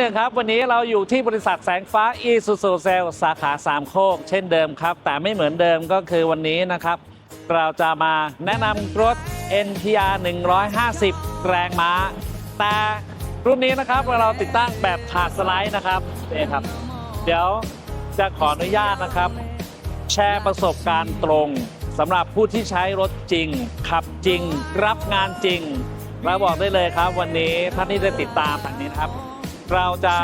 หนึ่งครับ วันนี้เราอยู่ที่บริษัทแสงฟ้า e s u s u c e l สาขาสามโคก เช่นเดิมครับ แต่ไม่เหมือนเดิมก็คือวันนี้นะครับ เราจะมาแนะนำรถ NTR 150 แรงม้า แต่รุ่นนี้นะครับเราติดตั้งแบบถาดสไลด์นะครับนี่ครับ เดี๋ยวจะขออนุญาตนะครับ แชร์ประสบการณ์ตรงสำหรับผู้ที่ใช้รถจริง ขับจริง รับงานจริงเราบอกได้เลยครับ วันนี้ท่านที่ได้ติดตามแบบนี้นะครับ เราจะ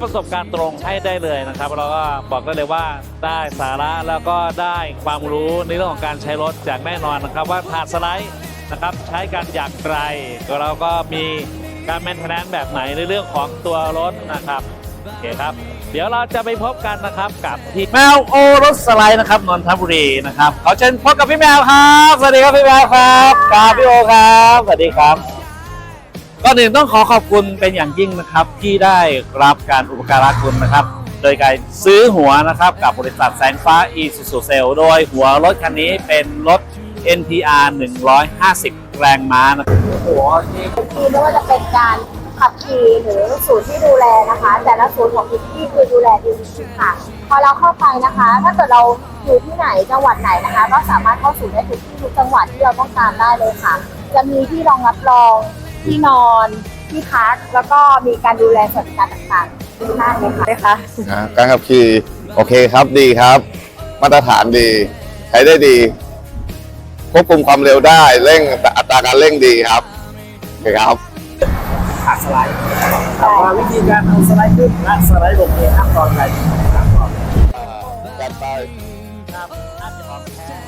ประสบการณ์ตรงให้ได้เลยนะครับ เราก็บอกได้เลยว่าได้สาระแล้วก็ได้ความรู้ในเรื่องของการใช้รถอย่างแน่นอนนะครับ ว่าถาดสไลด์นะครับใช้กันอย่างไรเราก็มีการแมนเทนแนนแบบไหนในเรื่องของตัวรถนะครับโอเคครับ เดี๋ยวเราจะไปพบกันนะครับกับที่แมวโอรถสไลด์นะครับนนทบุรีนะครับขอเชิญพบกับพี่แมวครับ สวัสดีครับพี่แมวครับครับพี่โอครับ สวัสดีครับ ก่อนอื่นต้องขอขอบคุณเป็นอย่างยิ่งนะครับ ที่ได้รับการอุปการะคุณนะครับ โดยการซื้อหัวนะครับกับบริษัทแสงฟ้า e s u s u c e l โดยหัวรถคันนี้เป็นรถ NTR 150 แรงม้านะครับหัวนี่คือไม่ว่าจะเป็นการขับขี่หรือศูนย์ที่ดูแลนะคะ แต่ละศูนย์ของทุกที่คือดูแลดีค่ะ พอเราเข้าไปนะคะ ถ้าเกิดเราอยู่ที่ไหนจังหวัดไหนนะคะ ก็สามารถเข้าสู่ได้ทุกที่ทุกจังหวัดที่เราต้องการได้เลยค่ะ จะมีที่รองรับรอง ที่นอนที่พักแล้วก็มีการดูแลสวัสดิการต่างๆดีมากเลยค่ะนะคะนะการขับขี่โอเคครับดีครับ มาตรฐานดี ใช้ได้ดีควบคุมความเร็วได้เร่งอัตราการเร่งดีครับโอเคครับ ขาดสไลด์แต่ว่าวิธีการเอาสไลด์ขึ้นและสไลด์ลงเนี่ยขั้นตอนอะไรครับก่อนการไปครับน่าจะออกแค่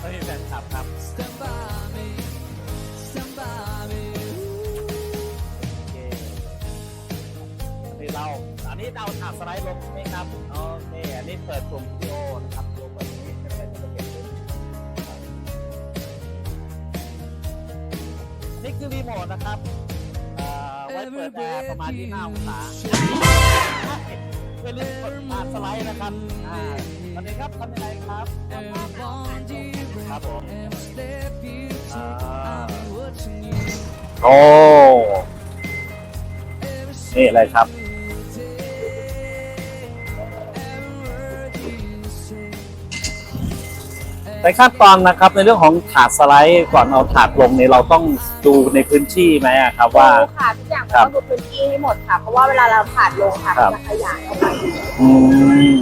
เฮ้ยแฟนคลับครับ อันนี้เราถาดสไลด์ลงใช่ไหมครับโอเคอันนี้เปิดปุ่มวิดีโอนะครับดูเปิดปุ่มนี้จะเป็นจะเป็นนี่คือรีโมทนะครับเอ่อไว้เปิดแอร์ประมาณที่5องศาเป็นรีโมทถาดสไลด์นะครับอ่าตอนนี้ครับทำยังไงครับครับผมโอ้นี่เลยครับ ในขั้นตอนนะครับในเรื่องของถาดสไลด์ก่อนเอาถาดลงเนี่ยเราต้องดูในพื้นที่ไหมอะครับว่า ดูค่ะทุกอย่างเราต้องดูพื้นที่ให้หมดค่ะ เพราะว่าเวลาเราผ่านลงค่ะครับมันจะขยายออกไปอืม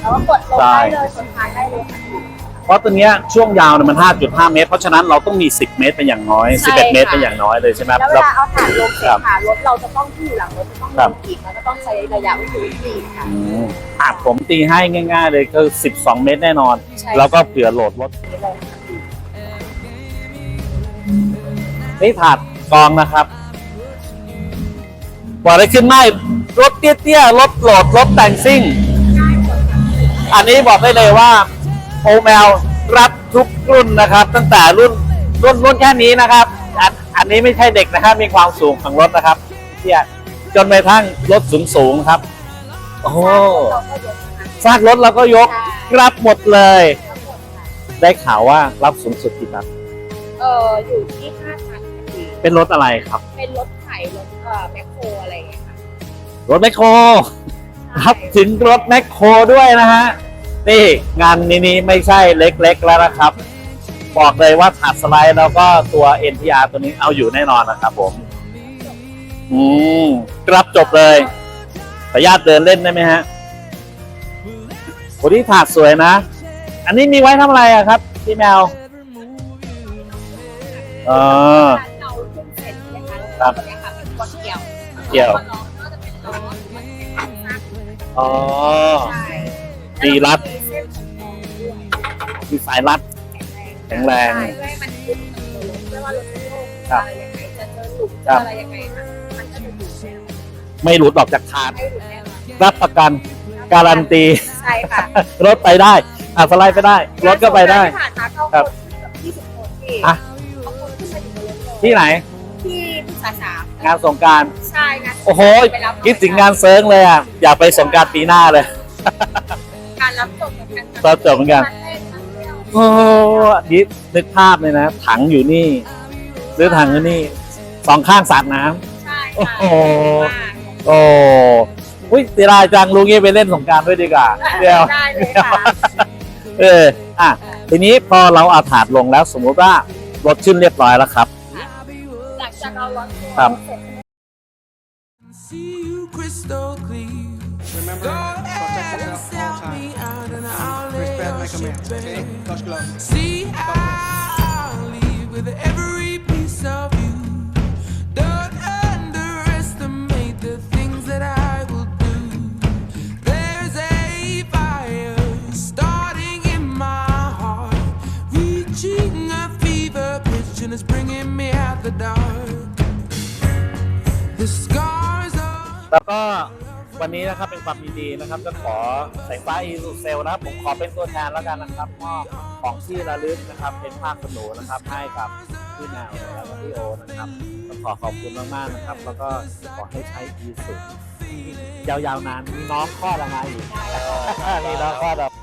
แล้วก็กดลงได้เลยกดทานได้เลยค่ะ เพราะตัวเนี้ยช่วงยาวเนี่ยมัน 5.5 เมตร เพราะฉะนั้นเราต้องมี 10 เมตรเป็นอย่างน้อย ใช่11 เมตรค่ะ เป็นอย่างน้อยเลยใช่ไหมแล้วเวแล้ว ลาเอาถ่านลงเสร็ครัจบค่ะรถเราจะต้องที่อยู่หลังรถจะต้องครัลบงอีกแล้วก็ต้องใช้ระยะวิถีอีกค่ะอืมอะผมตีให้ง่ายๆเลยคือ 12 เมตรแน่นอน ใช่แล้วก็เผื่อโหลดรถนี่เลยค่ะนี่ถาดกรองนะครับบอกได้ขึ้นไม่รถเตี้ยๆรถโหลดรถแต่งซิ่ง อันนี้บอกได้เลยว่า โอแมวรับทุกรุ่นนะครับ ตั้งแต่รุ่นรุ่นรุ่นแค่นี้นะครับอันอันนี้ไม่ใช่เด็กนะครับ มีความสูงของรถนะครับเที่ยจนไปทั้งรถสูงสูงๆครับ โอ้โหเราก็ยกนะคะซากรถเราก็ยกใช่รับหมดเลยทั้งหมดค่ะได้ข่าวว่ารับสูงสุดกี่ตันเอออยู่ที่ห้าพันค่ะเป็นรถอะไรครับ เป็นรถไถรถเอ่อแมคโครอะไรอย่างเงี้ยค่ะรถแมคโครรับถึงรถแมคโครด้วยนะฮะ นี่งานนี้นี้ไม่ใช่เล็กๆแล้วนะครับ บอกเลยว่าถาดสไลด์แล้วก็ตัว NTR ตัวนี้เอาอยู่แน่นอนนะครับผม อืมรับจบเลยขออนุญาตเดินเล่นได้ไหมฮะวันนี้ถาดสวยนะ อันนี้มีไว้ทำอะไรอะครับ พี่แมวเออเราขึ้นเสร็จใช่ไหมคะครับตัวเนี้ยค่ะเป็นตัวเกี่ยวเกี่ยวล้อก็จะเป็นล้อ มันเป็นสั้นอ๋อใช่ดีรัดมีเส้นสำรองด้วยมีสายรัด แข็งแรงใช่เพื่อให้มันยึดกับตัวรถไม่ว่ารถจะโยกครับอะไรยังไงจะเจอหลุมครัเจบออะไรยังไงค่ะมันก็จะอยู่แน่นอนไม่หลุดออกจากถาดไม่หลุดแน่นอนรับประกันการันตี ใช่ค่ะรถไปได้อะสไลด์ไปได้ รถก็ไปได้ ที่ผ่านมาเข้าครับคนกับ20คนที่อะ เอาคนขึ้นมาอยู่บนรถเลยที่ไหน ที่ที่สาสามงานสงกราร ใช่นะโอ้โห ไปรับคิดถึงงานเซิร์งเลยอะ อยากไปสงกรารปีหน้าเลยกา รรับจบเหมือนกันรับจบเหมือนกันมาเต้นมาเที่ยวโอ้นี่นึกภาพเลยนะ ถังอยู่นี่หรือถังอยู่นี่สองข้างสาดน้ำ ใช่โอ้ค่ะโหมากโอ้อุ้ยเสียดายจังลุงงี้ไปเล่นสงกรารด้วยดีกว่า เดี๋ยวได้เลยค่ะเออ อะ ทีนี้พอเราเอาถาดลงแล้ว สมมุติว่ารถขึ้นเรียบร้อยแล้วครับ หลังจากเราล็อตตัวครับ เสร็จ See you crystal clear. Remember, Go protect ahead and yourself sell all me time. out and I'll lay Respect your like a man. ship Okay, bare. touch gloves. See, I'll leave with every piece of you. Don't underestimate the things that I will do. There's a fire starting in my heart, reaching a fever pitch, and it's bringing me out the dark. The scars are. แล้วก็ วันนี้นะครับเป็นความยินดีนะครับจะขอสายฟ้าอีซูเซลนะครับ ผมขอเป็นตัวแทนแล้วกันนะครับมอบของที่ระลึกนะครับ เป็นภาพขนูนะครับ ให้กับพี่นาวและพี่โอนะครับก็ขอขอบคุณมากๆนะครับ แล้วก็ขอให้ใช้อีสุยาวๆนานมีน้องข้อดออกมาอีกมีน้องข้อดออก